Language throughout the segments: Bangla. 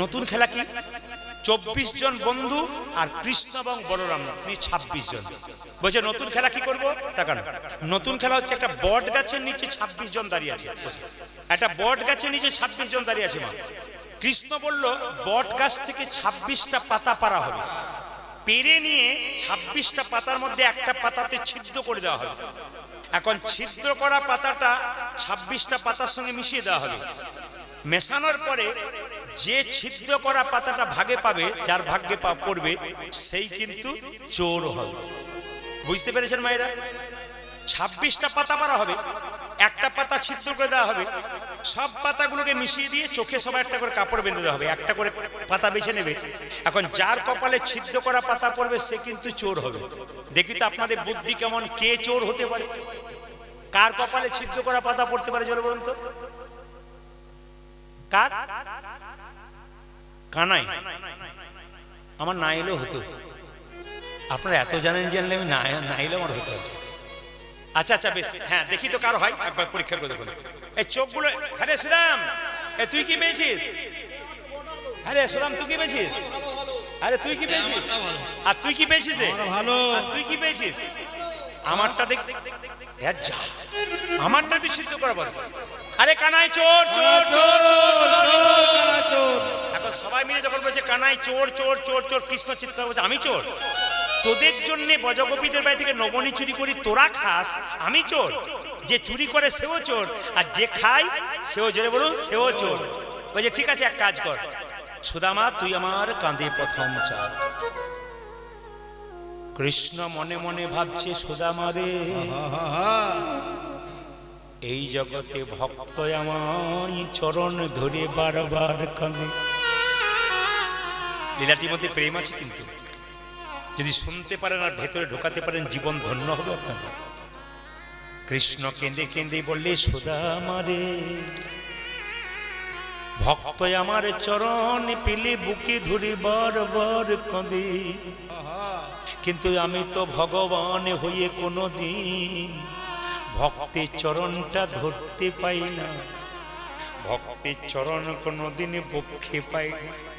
নতুন খেলা কি? চব্বিশ জন বন্ধু আর কৃষ্ণ এবং বলরাম ছাব্বিশ জন। বলছে, নতুন খেলা কি করব? নতুন খেলা হচ্ছে একটা বট গাছের নিচে ছাব্বিশ জন দাঁড়িয়ে আছে। একটা বট গাছের নিচে ছাব্বিশ জন দাঁড়িয়ে আছে মা। কৃষ্ণ বলল, বট গাছ থেকে ছাব্বিশটা পাতা পারা হবে। পেরে নিয়ে ছাব্বিশটা পাতার মধ্যে একটা পাতাতে ছিদ্র করে দেওয়া হবে। এখন ছিদ্র করা পাতাটা ছাব্বিশটা পাতার সঙ্গে মিশিয়ে দেওয়া হবে। মেশানোর পরে যে ছিদ্র করা পাতাটা ভাগে পাবে, যার ভাগ্যে পড়বে, সেই কিন্তু চোর হবে। বুঝতে পেরেছেন মায়েরা? ছাব্বিশটা পাতা পারা হবে, একটা পাতা ছিদ্র করে দেওয়া হবে, সব পাতাগুলোকে মিশিয়ে দিয়ে চোখে সবাই একটা করে কাপড় বেঁধে দেওয়া হবে, একটা করে পাতা বেছে নেবে। এখন যার কপালে ছিদ্র করা পাতা পড়বে, সে কিন্তু চোর হবে। দেখি তো আপনাদের বুদ্ধি কেমন, কে চোর হতে পারে? কার কপালে ছিদ্র করা পাতা পড়তে পারে, জোরে বলুন তো? কার? কানাই আমার না এলেও হতো আপনারা এত জানেন জানলে আমি না না এলেও আমার হতো আচ্ছা আচ্ছা বেশ হ্যাঁ দেখি তো কার হয় একবার পরীক্ষা করে দেখুন এই চোখগুলো আরে শ্রীরাম এ তুই কি পেয়েছিস আরে শ্রীরাম তুই কি পেয়েছিস আরে তুই কি পেয়েছিস আর তুই কি পেয়েছিস রে ভালো তুই কি পেয়েছিস আমারটা দেখ যা আমারটা তুই সিদ্ধ করা বল আরে কানাই চোর চোর চোর চোর, চোর সবাই মিলে যখন বলছে, কানাই চোর চোর চোর চোর, কৃষ্ণ চিৎকার বলছে, আমি চোর। তোদের জন্য বজগোপীদের বাড়ি থেকে নবনী চুরি করি, তোরা খাস, আমি চোর। যে চুরি করে সেও চোর, আর যে খায়, সেও, জোরে বলুন, সেও চোর। বলছে, ঠিক আছে, এক কাজ কর। সুদামা, তুই আমার কাঁধে প্রথম চাল কৃষ্ণ মনে মনে ভাবছে, সুদামা রে, এই জগতে ভক্ত আমার চরণ ধরে বারবার কাঁদে লীলাটির মধ্যে প্রেম আছে কিন্তু। যদি শুনতে পারেন আর ভেতরে ঢোকাতে পারেন, জীবন ধন্য হবে আপনাদের। কৃষ্ণ কেঁদে কেঁদে বললে সুদা আমারে ভক্ত আমার চরণ পেলে বুকে ধরে বারবার কাঁদে। কিন্তু আমি তো ভগবান হয়ে কোনো দিন ভক্তের চরণটা ধরতে পাই না। ভক্তের চরণ কোনোদিন পক্ষে পাই না।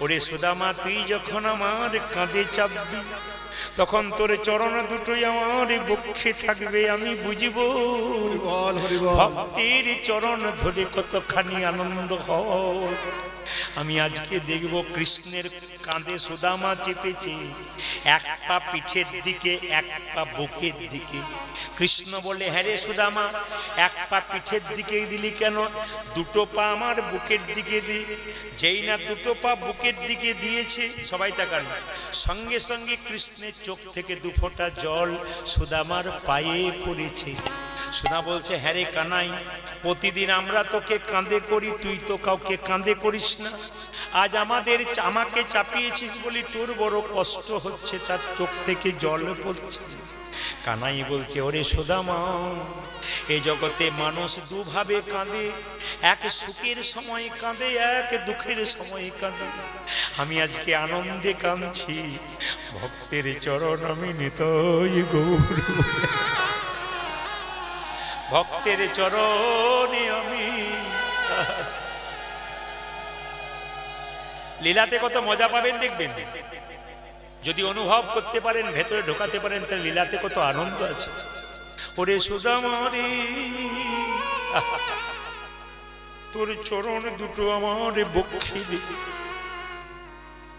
ওরে সুদামা তুই যখন আমার কাঁধে চাপবি তখন তোর চরণ দুটোই আমার বক্ষে থাকবে আমি বুঝিব ভক্তির চরণ ধরে কতখানি আনন্দ হয়। আমি আজকে দেখব কৃষ্ণের কাঁধে সুদামা চেপেছে। এক পা পিঠের দিকে, এক পা বুকের দিকে। কৃষ্ণ বলে হ্যাঁ রে সুদামা, এক পা পিঠের দিকে দিলি কেন? দুটো পা আমার বুকের দিকে দি। যেই না দুটো পা বুকের দিকে দিয়েছে, সবাই তাকান। সঙ্গে সঙ্গে কৃষ্ণের চোখ থেকে দু ফোঁটা জল সুদামার পায়ে পড়েছে। সুদা বলছে হ্যাঁ রে কানাই, প্রতিদিন আমরা তোকে কাঁদে করি, তুই তো কাউকে কাঁদে করিস না। আজ আমাদের আমাকে চাপিয়েছিস বলি তোর বড় কষ্ট হচ্ছে, তার চোখ থেকে জল পড়ছে। কানাই বলছে, ওরে সুদামা এ জগতে মানুষ দুভাবে কাঁদে, এক সুখের সময় কাঁদে, এক দুঃখের সময় কাঁদে। আমি আজকে আনন্দে কাঁদছি, ভক্তের চরণ আমি নিতই গৌর। ভক্তের চরণে আমি। লীলাতে কত মজা পাবেন দেখবেন। যদি অনুভব করতে পারেন, ভেতরে ঢোকাতে পারেন, তাহলে লীলাতে কত আনন্দ আছে। ওরে সুদামারে, তোর চরণ দুটো আমার বক্ষি দে।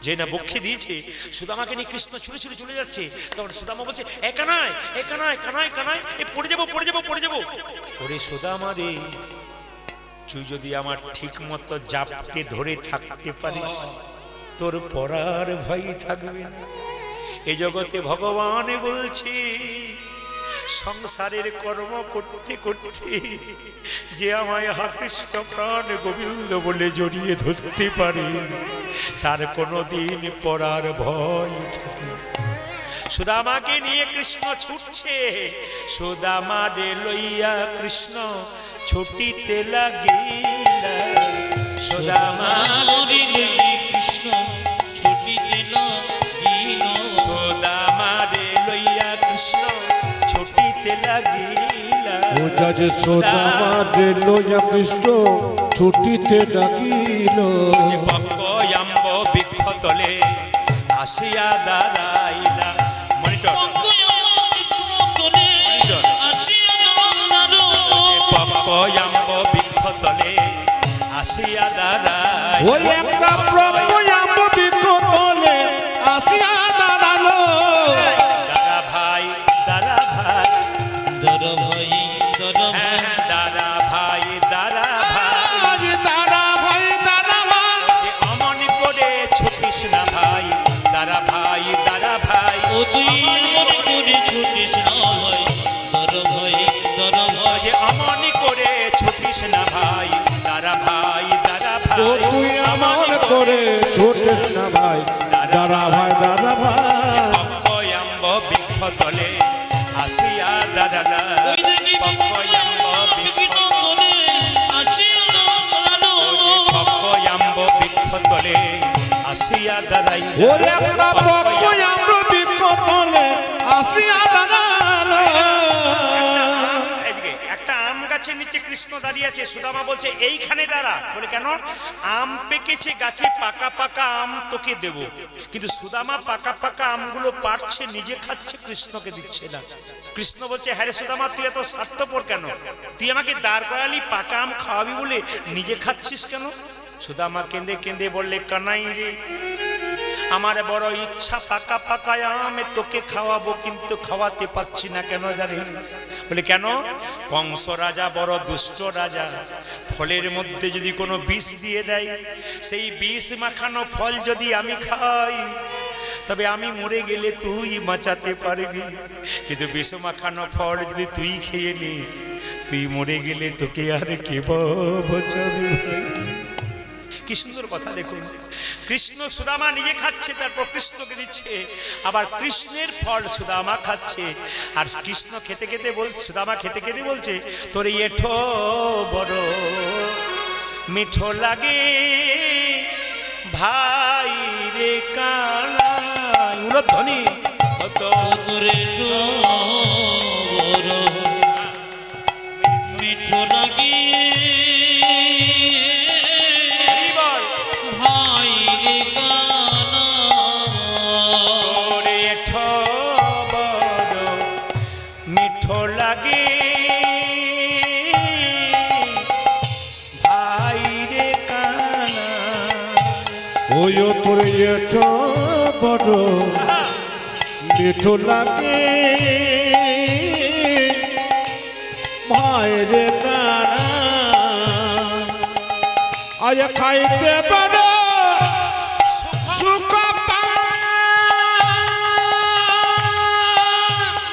যে না বক্ষে দিয়েছে, সুদামাকে নিয়ে কৃষ্ণ ছুটে ছুটে চলে যাচ্ছে। তখন সুদামা বলছে, এ কানায় এ কানায় কানায় কানায়, এ পড়ে যাব পড়ে যাব পড়ে যাব। ওরে সুদামা রে তুই যদি আমার ঠিক মতো জাপটে ধরে থাকতে পারিস, তোর পড়ার ভয় থাকবে না এ জগতে ভগবান বলছে, সংসারের কর্ম করতে করতে যে আমায় হা কৃষ্ণ প্রাণ গোবিন্দ বলে জড়িয়ে ধরতে পারে, তার কোনো দিন পড়ার ভয় থাকে। সুদামাকে নিয়ে কৃষ্ণ ছুটছে। সুদামা রে লইয়া কৃষ্ণ ছুটিতে লাগিলা। সুদামা কৃষ্ণ ছুটিতে দিন সুদামা রে লইয়া কৃষ্ণ ছুটিতে লাগিলা। ও যাজ সোদামা রে লইয়া কৃষ্ণ ছুটিতে ডাকিল ভক্ত আসিয়া দাঁড়াইলা আসিয়া দাদা ওই একটা ও তুই আমার করে ছোটিস না ভাই দাদা ভাই দাদা ভাই পকয়াম্ব বৃক্ষ নন্দনে আসিয়া বৃক্ষতলে আসিয়া দাঁড়াই কৃষ্ণ দাঁড়িয়ে আছে সুদামা বলছে, এইখানে দাঁড়া। বলে, কেন? আম পেকেছে গাছে, পাকা পাকা আম তোকে দেব। কিন্তু সুদামা পাকা পাকা আমগুলো পারছে, নিজে খাচ্ছে, কৃষ্ণকে দিচ্ছে না। কৃষ্ণ বলছে হ্যাঁ রে সুদামা, তুই এত স্বার্থপর কেন? তুই আমাকে দাঁড় করালি, পাকা আম খাওয়াবি বলে নিজে খাচ্ছিস কেন? সুদামা কেঁদে কেঁদে বললে, কানাই রে আমার বড় ইচ্ছা পাকা পাকা আমি তোকে খাওয়াবো, কিন্তু খাওয়াতে পাচ্ছি না কেন জানিস? বলে, কেন? কংস রাজা, বড় দুষ্ট রাজা। ফলের মধ্যে যদি কোনো বিষ দিয়ে দেয়, সেই বিষ মাখানো ফল যদি আমি খাই, তবে আমি মরে গেলে তুই বাঁচাতে পারবি। কিন্তু বিষ মাখানো ফল যদি তুই খেয়ে নিস, তুই মরে গেলে তোকে আর কে বাঁচাবে? ভাই কি সুন্দর কথা দেখুন। কৃষ্ণ সুদামা নিজে খাচ্ছে, তারপর কৃষ্ণকে দিচ্ছে। আবার কৃষ্ণের ফল সুদামা খাচ্ছে। আর কৃষ্ণ খেতে খেতে বল, সুদামা খেতে খেতে বলছে, তোর এঠো বড় মিঠো লাগে, ভাই রে কানা উলধ্বনি কত তোরে ওই ও তোর এটো বড়। মিঠো লাগে ভাইরে কানা। আজ খাইতে পারো।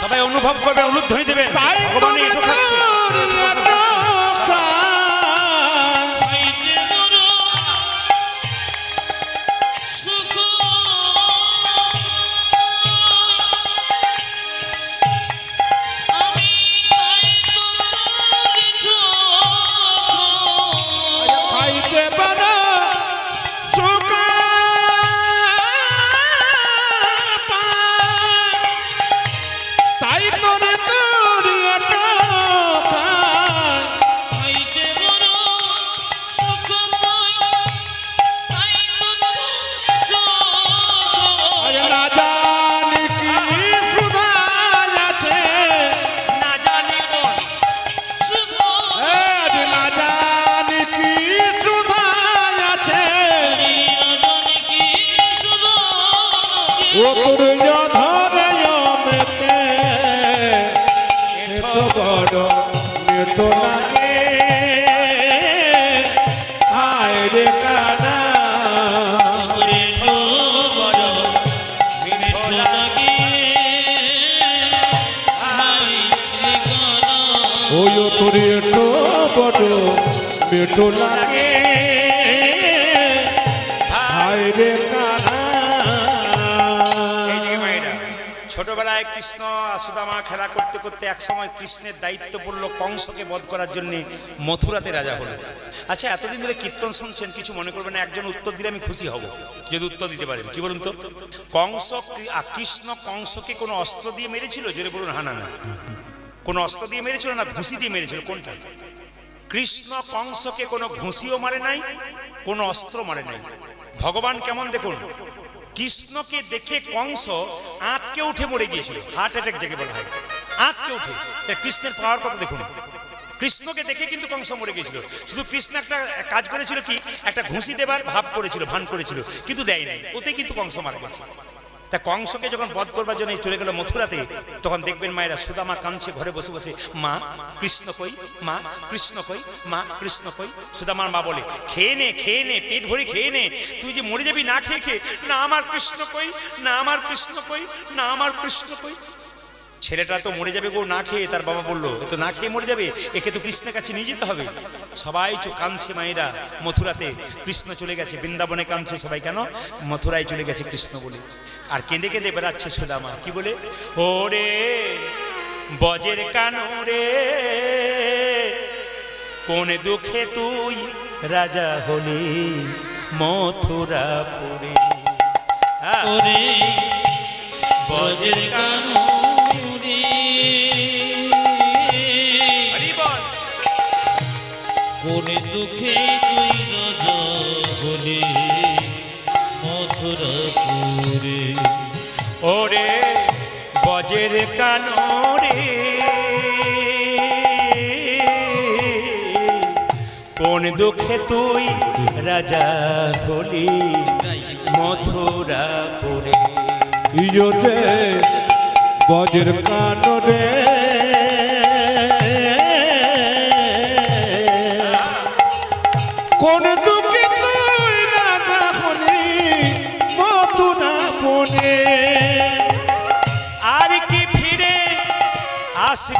সবাই অনুভব করবে অনুধ্বনি দেবেন তাই ভগবান খাচ্ছে। তোর ধরে মেতে এত বড় মেত লাগে হায় রে কানা ওই তোর এত বড় মেত লাগে হায় রে সুদামা খেলা করতে করতে একসময় কৃষ্ণের দায়িত্ব পড়ল কংসকে বধ করার জন্যে মথুরাতে রাজা হলো আচ্ছা এতদিন ধরে কীর্তন শুনছেন, কিছু মনে করবেন একজন উত্তর দিলে আমি খুশি হব। যদি উত্তর দিতে পারেন, কি বলুন তো? কংস কৃষ্ণ কংসকে কোনো অস্ত্র দিয়ে মেরেছিল? জোরে বলুন, হানা, না। কোনো অস্ত্র দিয়ে মেরেছিল না, ঘুষি দিয়ে মেরেছিল? কোনটা? কৃষ্ণ কংসকে কোনো ঘুষিও মারে নাই, কোনো অস্ত্র মারে নাই। ভগবান কেমন দেখুন? কৃষ্ণকে দেখে কংস আটকে উঠে মরে গিয়েছিল। হার্ট অ্যাটাক যাকে বলা হয়। আটকে উঠে। কৃষ্ণের পাওয়ার কথা দেখুন। কৃষ্ণকে দেখে কিন্তু কংস মরে গিয়েছিল। শুধু কৃষ্ণ একটা কাজ করেছিল কি? একটা ঘুষি দেবার ভাব করেছিল, ভান করেছিল, কিন্তু দেয় নাই ওতে কিন্তু কংস মারা গেছে তা কংসকে যখন বধ করবার জন্য চলে গেল মথুরাতে, তখন দেখবেন মায়েরা সুদামা কাঁদছে, ঘরে বসে বসে, মা, কৃষ্ণ কই? মা, কৃষ্ণ কই? মা, কৃষ্ণ কই? সুদামার মা বলে, খেয়ে নে খেয়ে নে, পেট ভরে খেয়ে নে, তুই যে মরে যাবি না খেয়ে খেয়ে, না আমার কৃষ্ণ কই, না আমার কৃষ্ণ কই, না আমার কৃষ্ণ কই? ছেলেটা তো মরে যাবে গো, না খেয়ে, তার বাবা বলল, এ তো না খেয়ে মরে যাবে, একে তো কৃষ্ণের কাছে নিয়ে যেতে হবে। সবাই চো কাঁদছে মায়েরা মথুরাতে, কৃষ্ণ চলে গেছে, বৃন্দাবনে কাঁদছে সবাই, কেন? মথুরায় চলে গেছে কৃষ্ণ বলে। আর কেঁদে কেঁদে বেড়াচ্ছে সুদামা। কি বলে? ওরে বজের কান রে কোন দুঃখে তুই রাজা হলি মথুরা পুরে ওরে বজের কানুরে ওরে বজের কানরে। কোন দুঃখে তুই রাজা হলি করে বজের বজ্র কানরে।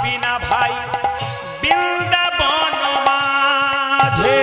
আসবি না ভাই। বৃন্দাবন মাঝে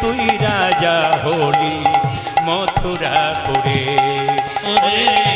তুই রাজা হলি মথুরা করে।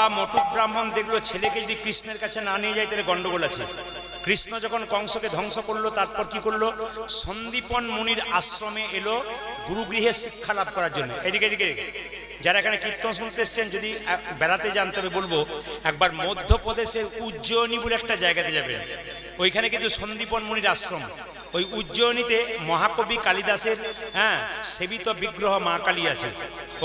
বাবা মটুক ব্রাহ্মণ দেখল ছেলেকে যদি কৃষ্ণের কাছে না নিয়ে যায়, তাহলে গন্ডগোল আছে। কৃষ্ণ যখন কংসকে ধ্বংস করল, তারপর কি করল? সন্দীপন মুনির আশ্রমে এলো গুরুগৃহে শিক্ষা লাভ করার জন্য। এদিকে এদিকে যারা এখানে কীর্তন শুনতে এসছেন, যদি বেড়াতে যান, তবে বলব, একবার মধ্যপ্রদেশের উজ্জয়িনী বলে একটা জায়গাতে যাবেন। ওইখানে কিন্তু সন্দীপন মুনির আশ্রম। ওই উজ্জয়নীতে মহাকবি কালিদাসের হ্যাঁ সেবিত বিগ্রহ মা কালী আছে।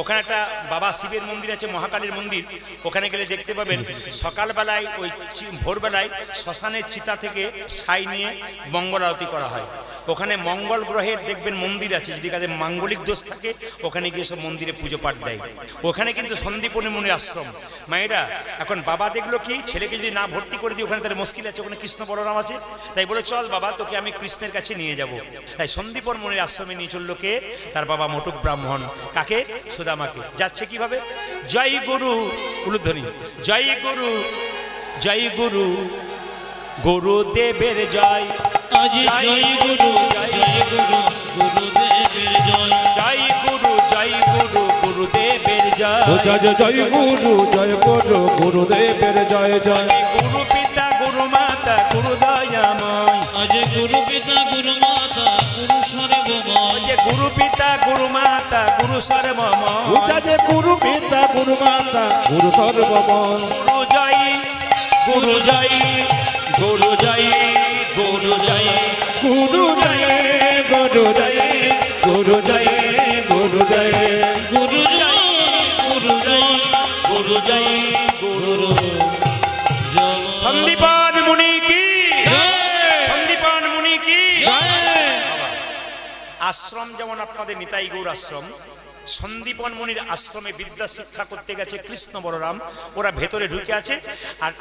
ওখানে একটা বাবা শিবের মন্দির আছে, মহাকালীর মন্দির। ওখানে গেলে দেখতে পাবেন সকালবেলায় ওই ভোরবেলায় শ্মশানের চিতা থেকে ছাই নিয়ে মঙ্গল আরতি করা হয়। ওখানে মঙ্গল গ্রহের দেখবেন মন্দির আছে, যদি কাজে মাঙ্গলিক দোষ থাকে, ওখানে গিয়ে সব মন্দিরে পুজো পাঠ দেয়। ওখানে কিন্তু সন্দীপনী মনে আশ্রম। মায়েরা, এখন বাবা দেখল কি? ছেলেকে যদি না ভর্তি করে দিই ওখানে, তাহলে মুশকিল আছে, ওখানে কৃষ্ণ বলরাম আছে। তাই বলে, চল বাবা, তোকে আমি কৃষ্ণের কাছে নিয়ে যাব। তাই সন্দীপন মনের আশ্রমে নিয়ে চলল কে? তার বাবা মটুক ব্রাহ্মণ। কাকে? সুদামাকে যাচ্ছে কীভাবে? জয় গুরু উলুধ্বনি জয় গুরু জয় গুরু গুরুদেবের জয়। আজ জয় গুরু জয় গুরু গুরুদেবের জয়। জয় গুরু জয় গুরু গুরুদেবের জয়। জয় জয় গুরু জয় গুরু গুরুদেবের জয় জয়। গুরু পিতা গুরু মাতা গুরু দয়াময়। আজ গুরু পিতা গুরু গুরু গুরু পিতা গুরু মাতা গুরু ও সর্বময় জয় গুরু পিতা গুরু মাতা গুরু সর্বময় গুরু জয় গুরু জয় গুরু জয়। গুরু জয় গুরু জয় গুরু জয় গুরু জয়। গুরু জয় গুরু জয় গুরু জয় গুরু জয়। গুরু জয় আশ্রম যেমন আপনাদের নিতাই গৌর আশ্রম সন্দীপন মুনির আশ্রমে বিদ্যা শিক্ষা করতে গেছে কৃষ্ণ বলরাম। ওরা ভেতরে ঢুকে আছে আর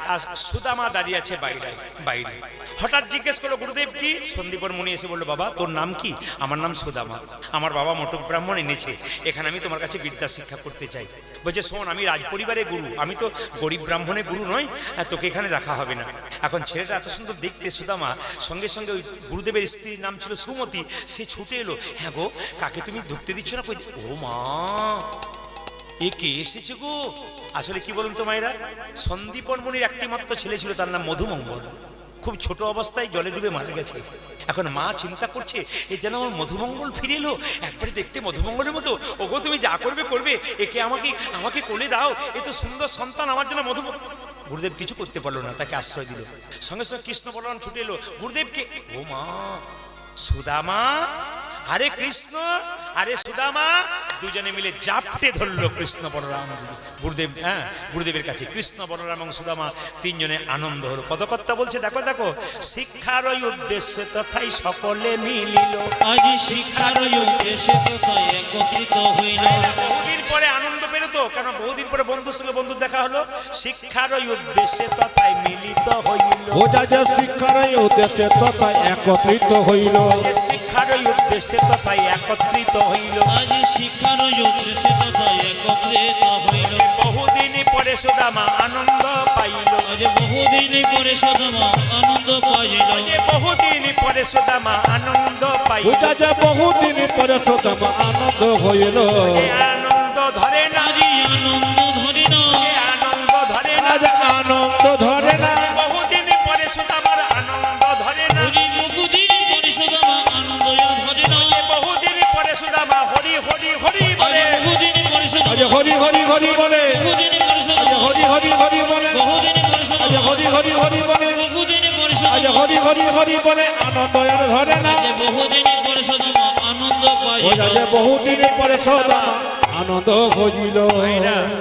সুদামা দাঁড়িয়ে আছে বাইরে বাইরে। হঠাৎ জিজ্ঞেস করল, গুরুদেব, কি? সন্দীপন মুনি এসে বলল, বাবা, তোর নাম কি? আমার নাম সুদামা। আমার বাবা মটক ব্রাহ্মণ এনেছে। এখানে আমি তোমার কাছে বিদ্যা শিক্ষা করতে চাই। বলছে, শোন, আমি রাজ পরিবারের গুরু। আমি তো গরিব ব্রাহ্মণের গুরু নই তোকে এখানে রাখা হবে না। এখন ছেলেটা এত সুন্দর দেখতে সুদামা, সঙ্গে সঙ্গে ওই গুরুদেবের স্ত্রীর নাম ছিল সুমতি, সে ছুটে এলো হ্যাঁ গো, কাকে তুমি ঢুকতে দিচ্ছ না? ও মা এ কে এসেছে গো? আসলে কি বলুন তো মায়েরা? সন্দীপন মুনির একটি মাত্র ছেলে ছিল, তার নাম মধুমঙ্গল। খুব ছোট অবস্থায় জলে ডুবে মারা গেছে। এখন মা চিন্তা করছে, এ যেন আমার মধুমঙ্গল ফিরে এলো। একবারে দেখতে মধুমঙ্গলের মতো। ওগো, তুমি যা করবে করবে। একে আমাকে আমাকে কোলে দাও। এ তো সুন্দর সন্তান, আমার জন্য মধু গুরুদেব কিছু করতে পারল না, তাকে আশ্রয় দিল। সঙ্গে সঙ্গে কৃষ্ণ বলরাম ছুটে এলো, গুরুদেবকে, ও মা, সুদামা, আরে কৃষ্ণ, আরে সুদামা দুজনে মিলে জাপটে ধরলো কৃষ্ণ বলরাম। গুরুদেব হ্যাঁ গুরুদেবের কাছে কৃষ্ণ বলরাম এবং সুদামা তিনজনে আনন্দ হলো। পদকর্তা বলছে দেখো দেখো শিক্ষার ওই উদ্দেশ্যে তথাই সকলে মিলিল। শিক্ষার উদ্দেশ্যে তথায় একত্রিত হইল। বহুদিন পরে আনন্দ পেরোতো কেন বহুদিন পরে বন্ধুর সঙ্গে বন্ধু দেখা হলো। শিক্ষার ওই উদ্দেশ্যে তথাই মিলিত হইল। ও জয় শিক্ষার উদ্দেশ্যে তথা একত্রিত হইল। শিক্ষার ওই উদ্দেশ্যে তথাই একত্রিত হইল। আজ শিক্ষার উদ্দেশ্যে কোথায় একত্রিত হইল। বহুদিন পরে সুদামা আনন্দ পাইল। আজ বহুদিন পরে সদমা আনন্দ পাইল। যে বহুদিন পরে সুদামা আনন্দ পাইল। জয় বহুদিন পরে সতম আনন্দ হইল। হরি হরি হরি বলে। বহুদিন পরে আজ সদমা হরি হরি হরি বলে। বহুদিন পরে আজ সদমা হরি হরি হরি বলে। আনন্দ আর ধরে না। যে বহুদিন পরে সদমা আনন্দ ও পাইল যে বহুদিন পরে সদা আনন্দ হইল।